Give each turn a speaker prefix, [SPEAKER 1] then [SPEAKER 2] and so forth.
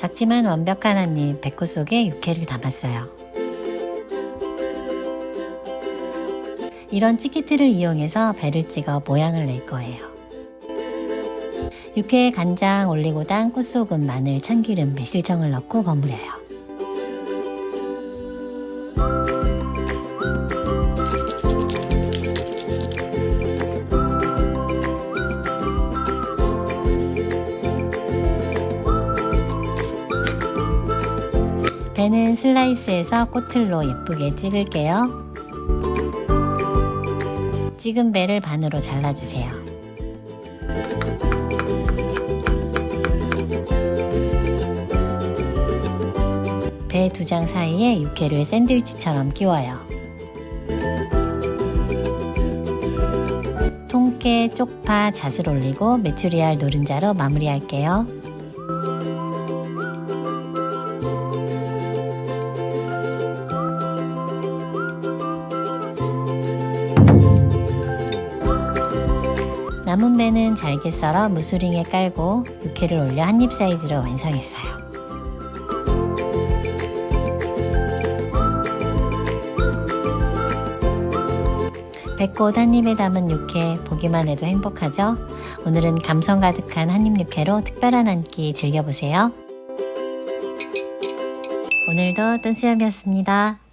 [SPEAKER 1] 작지만 완벽한 한 입 백구 속에 육회를 담았어요. 이런 찌기틀을 이용해서 배를 찍어 모양을 낼 거예요. 육회에 간장, 올리고당, 꽃소금, 마늘, 참기름, 매실청을 넣고 버무려요. 배는 슬라이스해서 꼬틀로 예쁘게 찍을게요. 찍은 배를 반으로 잘라주세요. 배 두 장 사이에 육회를 샌드위치처럼 끼워요. 통깨, 쪽파, 잣을 올리고 메추리알 노른자로 마무리할게요. 남은 배는 잘게 썰어 무수링에 깔고 육회를 올려 한입 사이즈로 완성했어요. 배꽃 한 입에 담은 육회 보기만 해도 행복하죠? 오늘은 감성 가득한 한입 육회로 특별한 한 끼 즐겨보세요. 오늘도 뜬수염이었습니다.